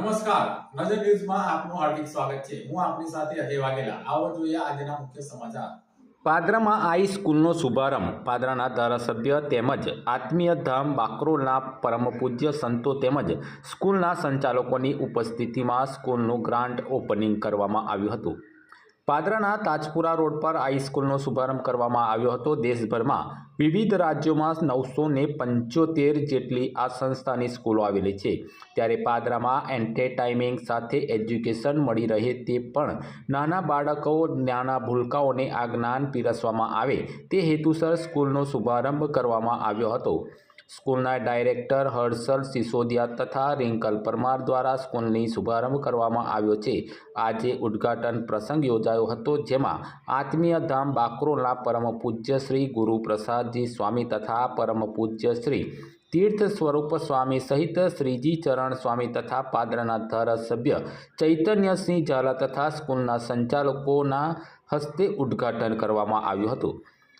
નમસ્કાર. નજર ન્યૂઝમાં આપનું હાર્દિક સ્વાગત છે. હું આપની સાથે અજય વાઘેલા. આવો જોઈએ આજના મુખ્ય સમાચાર. પાદરામાં આઈ સ્કૂલનો શુભારંભ. પાદરાના ધારાસભ્ય તેમજ આત્મીય ધામ બાકરોલના પરમ પૂજ્ય સંતો તેમજ સ્કૂલના સંચાલકોની ઉપસ્થિતિમાં સ્કૂલનું ગ્રાન્ડ ઓપનિંગ કરવામાં આવ્યું હતું. પાદરાના તાજપુરા રોડ પર આ સ્કૂલનો શુભારંભ કરવામાં આવ્યો હતો. દેશભરમાં વિવિધ રાજ્યોમાં નવસો પંચોતેર જેટલી આ સંસ્થાની સ્કૂલો આવેલી છે. ત્યારે પાદરામાં એન્ટરટાઇમિંગ સાથે એજ્યુકેશન મળી રહે તે પણ નાના બાળકો, નાના ભૂલકાઓને આ જ્ઞાન પીરસવામાં આવે તે હેતુસર સ્કૂલનો શુભારંભ કરવામાં આવ્યો હતો. સ્કૂલના ડાયરેક્ટર હર્ષલ સિસોદિયા તથા રિંકલ પરમાર દ્વારા સ્કૂલની શુભારંભ કરવામાં આવ્યો છે. આજે ઉદ્ઘાટન પ્રસંગ યોજાયો હતો, જેમાં આત્મીય ધામ બાકરોલના પરમ પૂજ્ય શ્રી ગુરુપ્રસાદજી સ્વામી તથા પરમ પૂજ્ય શ્રી તીર્થ સ્વરૂપ સ્વામી સહિત શ્રીજી ચરણ સ્વામી તથા પાદરના ધારાસભ્ય ચૈતન્યસિંહ ઝાલા તથા સ્કૂલના સંચાલકોના હસ્તે ઉદ્ઘાટન કરવામાં આવ્યું હતું.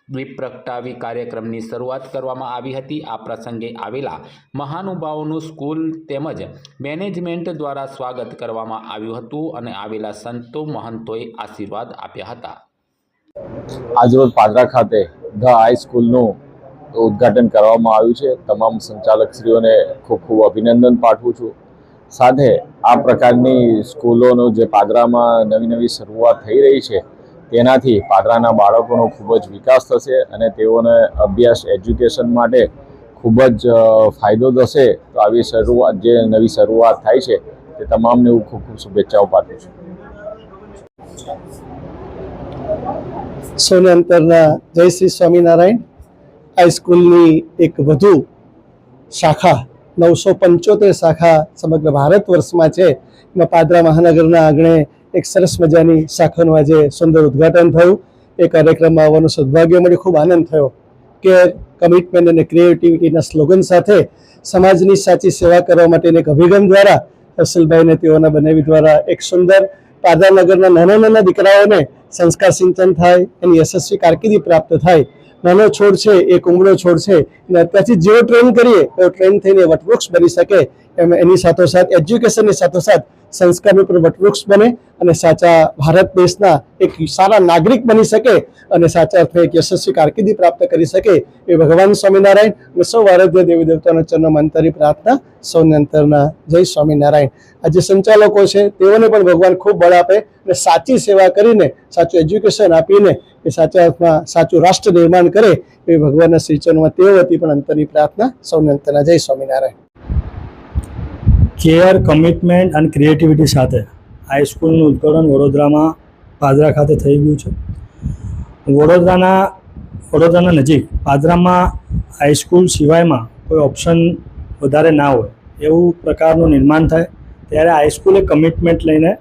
દીપ પ્રગટાવી કાર્યક્રમની શરૂઆત કરવામાં આવી હતી. આ પ્રસંગે આવેલા મહાનુભાવોનું સ્કૂલ તેમજ મેનેજમેન્ટ દ્વારા સ્વાગત કરવામાં આવ્યું હતું અને આવેલા સંતો મહંતોએ આશીર્વાદ આપ્યા હતા. આજરોજ પાદરા ખાતે ધ હાઈ સ્કૂલનું ઉદ્ઘાટન કરવામાં આવ્યું છે. તમામ સંચાલકશ્રીઓને ખૂબ ખૂબ અભિનંદન પાઠવું છું. સાથે આ પ્રકારની સ્કૂલોનો જે પાદરામાં નવી નવી શરૂઆત થઈ રહી છે તેનાથી પાદરાના બાળકોનો ખૂબ જ વિકાસ થશે અને તેઓને અભ્યાસ, એજ્યુકેશન માટે ખૂબ જ ફાયદો થશે. તો આવી શરૂઆત, જે નવી શરૂઆત થાય છે, તે તમામને હું ખૂબ ખૂબ શુભેચ્છાઓ પાઠવું છું. સૌને અંતરના જય શ્રી સ્વામિનારાયણ. હાઈસ્કૂલની એક વધુ શાખા, નવસો પંચોતેર શાખા સમગ્ર ભારત વર્ષમાં છે. એમાં પાદરા મહાનગરના આંગણે એક સરસ મજાની શાખાનું આજે સુંદર ઉદ્ઘાટન થયું. એ કાર્યક્રમમાં આવવાનું સદભાગ્ય મળી, ખૂબ આનંદ થયો કે કમિટમેન્ટ અને ક્રિએટિવિટીના સ્લોગન સાથે સમાજની સાચી સેવા કરવા માટેની એક અભિગમ દ્વારા હર્ષલભાઈ તેઓના બનાવી દ્વારા એક સુંદર પાદાનગરના નાના નાના દીકરાઓને સંસ્કાર સિંચન થાય, એની યશસ્વી કારકિર્દી પ્રાપ્ત થાય. નાનો છોડ છે એ કુમળો છોડ છે અને અત્યારથી જેવો ટ્રેન કરીએ, એવો ટ્રેન થઈને વટવૃક્ષ બની શકે. એમ એની સાથોસાથ એજ્યુકેશનની સાથોસાથ સંસ્કારનું પણ વટવૃક્ષ બને અને સાચા ભારત દેશના એક સારા નાગરિક બની શકે અને સાચા અર્થે એક યશસ્વી કારકિર્દી પ્રાપ્ત કરી શકે એ ભગવાન સ્વામિનારાયણ અને સૌ આરાધ્ય દેવી દેવતાના ચરણમાં અંતરી પ્રાર્થના સૌને અંતરના જય સ્વામિનારાયણ. આ જે સંચાલકો છે, તેઓને પણ ભગવાન ખૂબ બળ આપે અને સાચી સેવા કરીને, સાચું એજ્યુકેશન આપીને એ સાચા અર્થમાં સાચું રાષ્ટ્ર નિર્માણ કરે એ ભગવાનના શ્રીચરણમાં તે વતી પણ અંતરની પ્રાર્થના સૌને અંતરના જય સ્વામિનારાયણ. કેર કમિટમેન્ટ અને ક્રિએટિવિટી સાથે. હાઈસ્કૂલનું ઉદ્ઘાટન વડોદરામાં પાદરા ખાતે થઈ ગયું છે. વડોદરાના વડોદરાના નજીક પાદરામાં હાઈસ્કૂલ સિવાયમાં કોઈ ઓપ્શન વધારે ના હોય એવું પ્રકારનું નિર્માણ થાય ત્યારે હાઈસ્કૂલે કમિટમેન્ટ લઈને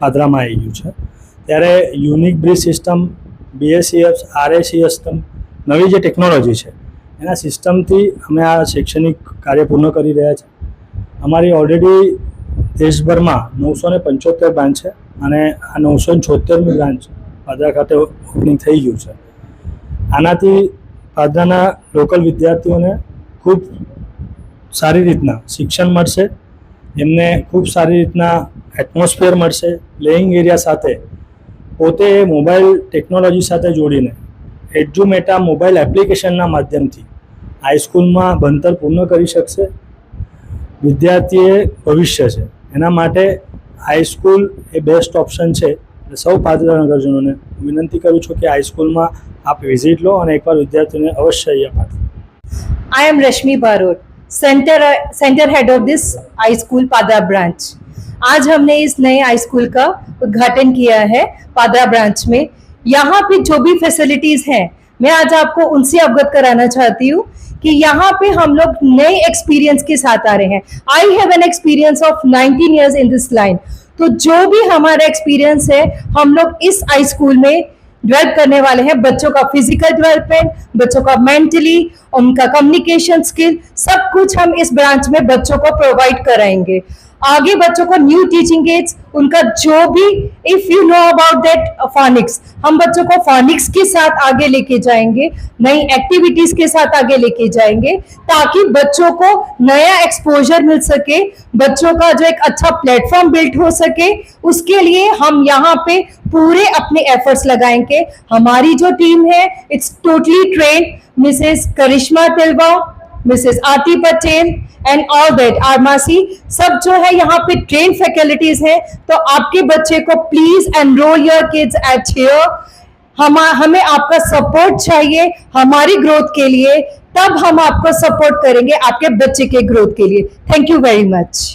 પાદરામાં આવી ગયું છે. ત્યારે unique bridge system BACF RAC system નવી જે ટેકનોલોજી છે એના સિસ્ટમથી અમે આ શૈક્ષણિક કાર્ય પૂર્ણ કરી રહ્યા છીએ અમારી ઓલરેડી દેશભરમાં નવસો ને પંચોતેર બ્રાન્ચ છે અને આ નવસો ને છોતેરમી બ્રાન્ચ પાદરા ખાતે ઓપનિંગ થઈ ગયું છે. આનાથી પાદરાના લોકલ વિદ્યાર્થીઓને ખૂબ સારી રીતના શિક્ષણ મળશે, એમને ખૂબ સારી રીતના એટમોસ્ફિયર મળશે પ્લેઇંગ એરિયા સાથે, પોતે મોબાઈલ ટેકનોલોજી સાથે જોડીને એડ્યુમેટા મોબાઈલ એપ્લિકેશનના માધ્યમથી હાઈસ્કૂલમાં ભણતર પૂર્ણ કરી શકશે, વિદ્યાર્થીએ ભવિષ્ય છે. એના માટે હાઈસ્કૂલ એ બેસ્ટ ઓપ્શન છે એટલે સૌ પાદરા નગરજનોને વિનંતી કરું છું કે હાઈસ્કૂલમાં આપ વિઝિટ લો અને એકવાર વિદ્યાર્થીઓને અવશ્ય અહીંયા પાઠવો I am Rashmi Barot, centre centre head of this high school Padra branch आज हमने इस नए हाई स्कूल का उद्घाटन किया है पादरा ब्रांच में यहाँ पे जो भी फैसिलिटीज हैं मैं आज आपको उनसे अवगत कराना चाहती हूँ कि यहाँ पे हम लोग नए एक्सपीरियंस के साथ आ रहे हैं। I have an experience of 19 years in this line तो जो भी हमारा एक्सपीरियंस है, हम लोग इस हाई स्कूल में डेवलप करने वाले हैं। बच्चों का फ़िज़िकल डेवलपमेंट बच्चों का मेंटली उनका कम्युनिकेशन स्किल सब कुछ हम इस ब्रांच में बच्चों को प्रोवाइड कराएँगे। आगे बच्चों को न्यू टीचिंग एड्स उनका जो भी if you know about that phonics हम बच्चों को फॉनिक्स के साथ आगे लेके जाएँगे, नई एक्टिविटीज़ के साथ आगे लेके जाएँगे, ताकि बच्चों को नया एक्सपोजर मिल सके, बच्चों का जो एक अच्छा प्लेटफॉर्म बिल्ड हो सके, उसके लिए हम यहाँ पे पूरे अपने एफर्ट्स लगाएँगे। हमारी जो टीम है it's totally train Mrs Karishma Tilva Mrs Aarti Patel and all that आरमासी सब जो है यहाँ पे ट्रेन फैकल्टीज है तो आपके बच्चे को please enrol your kids at here हम, हमें आपका सपोर्ट चाहिए हमारी ग्रोथ के लिए, तब हम आपको सपोर्ट करेंगे आपके बच्चे के ग्रोथ के लिए. Thank you very much